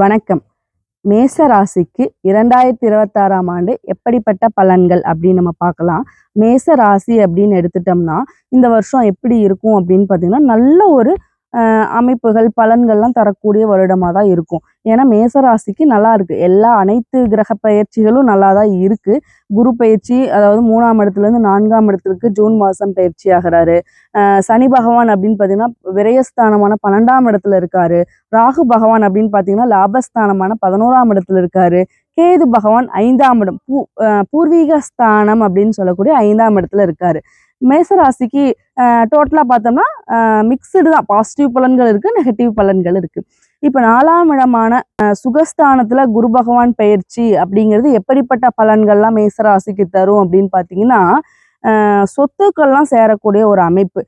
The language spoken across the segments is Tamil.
வணக்கம். மேச ராசிக்கு இரண்டாயிரத்தி இருபத்தாறாம் ஆண்டு எப்படிப்பட்ட பலன்கள் அப்படின்னு நம்ம பார்க்கலாம். மேச ராசி அப்படின்னு எடுத்துட்டோம்னா இந்த வருஷம் எப்படி இருக்கும் அப்படின்னு பார்த்தீங்கன்னா நல்ல ஒரு அமைப்புகள் பலன்கள்லாம் தரக்கூடிய வருடமாக தான் இருக்கும். ஏன்னா மேசராசிக்கு நல்லா இருக்குது எல்லா அனைத்து கிரக பயிற்சிகளும் நல்லா தான் இருக்கு. குரு பயிற்சி அதாவது மூணாம் இடத்துல இருந்து நான்காம் இடத்துக்கு ஜூன் மாதம் பயிற்சி ஆகிறாரு. சனி பகவான் அப்படின்னு பார்த்தீங்கன்னா விரயஸ்தானமான பன்னெண்டாம் இடத்துல இருக்காரு. ராகு பகவான் அப்படின்னு பார்த்தீங்கன்னா லாபஸ்தானமான பதினோராம் இடத்துல இருக்காரு. கேது பகவான் ஐந்தாம் இடம் பூ பூர்வீக ஸ்தானம் அப்படின்னு சொல்லக்கூடிய ஐந்தாம் இடத்துல இருக்காரு. மேசராசிக்கு டோட்டலாக பார்த்தோம்னா மிக்சடு தான். பாசிட்டிவ் பலன்கள் இருக்குது நெகட்டிவ் பலன்கள் இருக்குது இப்போ நாலாம் இடமான சுகஸ்தானத்தில் குரு பகவான் பயிற்சி அப்படிங்கிறது எப்படிப்பட்ட பலன்கள்லாம் மேசராசிக்கு தரும் அப்படின்னு பார்த்தீங்கன்னா சொத்துக்கள்லாம் சேரக்கூடிய ஒரு அமைப்பு.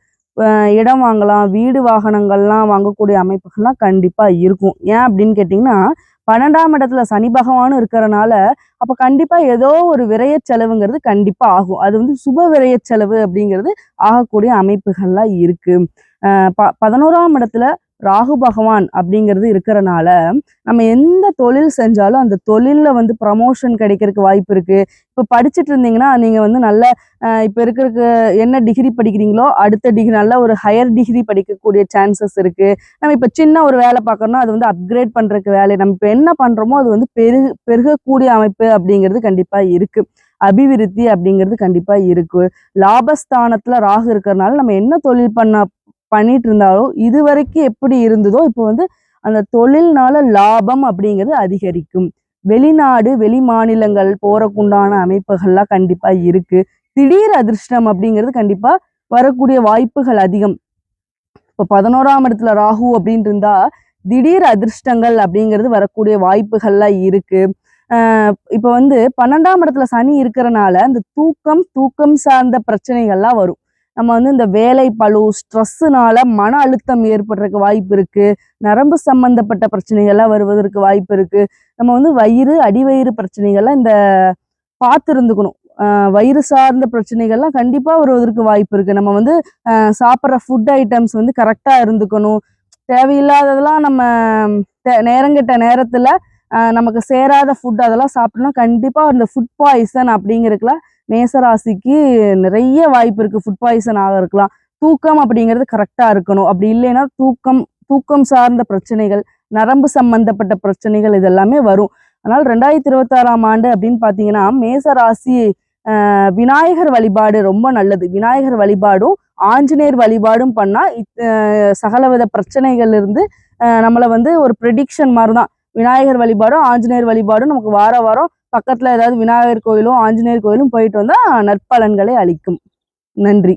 இடம் வாங்கலாம் வீடு வாகனங்கள்லாம் வாங்கக்கூடிய அமைப்புகள்லாம் கண்டிப்பாக இருக்கும். ஏன் அப்படின்னு கேட்டிங்கன்னா பன்னெண்டாம் இடத்துல சனி பகவானும் இருக்கிறனால அப்ப கண்டிப்பா ஏதோ ஒரு விரைய செலவுங்கிறது கண்டிப்பா ஆகும். அது வந்து சுப விரைய செலவு அப்படிங்கிறது ஆகக்கூடிய அமைப்புகள்லாம் இருக்கு. ப பதினோராம் இடத்துல ராகு பகவான் அப்படிங்கிறது இருக்கிறனால நம்ம எந்த தொழில் செஞ்சாலும் அந்த தொழிலில் வந்து ப்ரமோஷன் கிடைக்கிறதுக்கு வாய்ப்பு இருக்குது இப்போ படிச்சுட்டு இருந்தீங்கன்னா நீங்கள் வந்து நல்ல இப்போ இருக்கிறக்கு இருக்கிறதுக்கு என்ன டிகிரி படிக்கிறீங்களோ அடுத்த டிகிரி நல்ல ஒரு ஹையர் டிகிரி படிக்கக்கூடிய சான்சஸ் இருக்குது நம்ம இப்போ சின்ன ஒரு வேலை பார்க்கறோம்னா அது வந்து அப்கிரேட் பண்ணுறக்கு வேலை. நம்ம இப்போ என்ன பண்ணுறோமோ அது வந்து பெருகு பெருகக்கூடிய அமைப்பு அப்படிங்கிறது கண்டிப்பாக இருக்குது அபிவிருத்தி அப்படிங்கிறது கண்டிப்பாக இருக்கு. லாபஸ்தானத்தில் ராகு இருக்கிறதுனால நம்ம என்ன தொழில் பண்ண பண்ணிட்டு இருந்தாலும் இது வரைக்கும் எப்படி இருந்ததோ இப்போ வந்து அந்த தொழில்னால லாபம் அப்படிங்கிறது அதிகரிக்கும். வெளிநாடு வெளி மாநிலங்கள் போறக்குண்டான அமைப்புகள்லாம் கண்டிப்பா இருக்கு. திடீர் அதிர்ஷ்டம் அப்படிங்கிறது கண்டிப்பா வரக்கூடிய வாய்ப்புகள் அதிகம். இப்போ பதினோராம் இடத்துல ராகு அப்படின்னு இருந்தா திடீர் அதிர்ஷ்டங்கள் அப்படிங்கிறது வரக்கூடிய வாய்ப்புகள்லாம் இருக்கு. இப்போ வந்து பன்னெண்டாம் இடத்துல சனி இருக்கிறனால இந்த தூக்கம் தூக்கம் சார்ந்த பிரச்சனைகள்லாம் வரும். நம்ம வந்து இந்த வேலை பளு ஸ்ட்ரெஸ்ஸுனால மன அழுத்தம் ஏற்படுறதுக்கு வாய்ப்பு இருக்கு. நரம்பு சம்பந்தப்பட்ட பிரச்சனைகள்லாம் வருவதற்கு வாய்ப்பு இருக்கு. நம்ம வந்து வயிறு அடிவயிறு பிரச்சனைகள்லாம் இந்த பார்த்து இருந்துக்கணும் வயிறு சார்ந்த பிரச்சனைகள்லாம் கண்டிப்பாக வருவதற்கு வாய்ப்பு இருக்குது நம்ம வந்து சாப்பிட்ற ஃபுட் ஐட்டம்ஸ் வந்து கரெக்டாக இருந்துக்கணும். தேவையில்லாததெல்லாம் நம்ம நேரங்கிட்ட நேரங்கெட்ட நமக்கு சேராத ஃபுட் அதெல்லாம் சாப்பிட்டோம்னா கண்டிப்பாக அந்த ஃபுட் பாய்சன் அப்படிங்கிறதுக்குலாம் மேசராசிக்கு நிறைய வாய்ப்பு இருக்குது ஃபுட் பாய்சன் ஆக இருக்கலாம். தூக்கம் அப்படிங்கிறது கரெக்டாக இருக்கணும். அப்படி இல்லைன்னா தூக்கம் தூக்கம் சார்ந்த பிரச்சனைகள் நரம்பு சம்பந்தப்பட்ட பிரச்சனைகள் இதெல்லாமே வரும். அதனால் ரெண்டாயிரத்தி இருபத்தாறாம் ஆண்டு அப்படின்னு பார்த்தீங்கன்னா மேசராசி விநாயகர் வழிபாடு ரொம்ப நல்லது. விநாயகர் வழிபாடும் ஆஞ்சநேயர் வழிபாடும் பண்ணால் இத்- சகலவித பிரச்சனைகள் இருந்து நம்மளை வந்து ஒரு ப்ரெடிக்ஷன் மாதிரி தான் விநாயகர் வழிபாடும் ஆஞ்சநேயர் வழிபாடும் நமக்கு வார வாரம் பக்கத்துல ஏதாவது விநாயகர் கோயிலும் ஆஞ்சநேயர் கோயிலும் போயிட்டு வந்தா நற்பலன்களை அளிக்கும். நன்றி.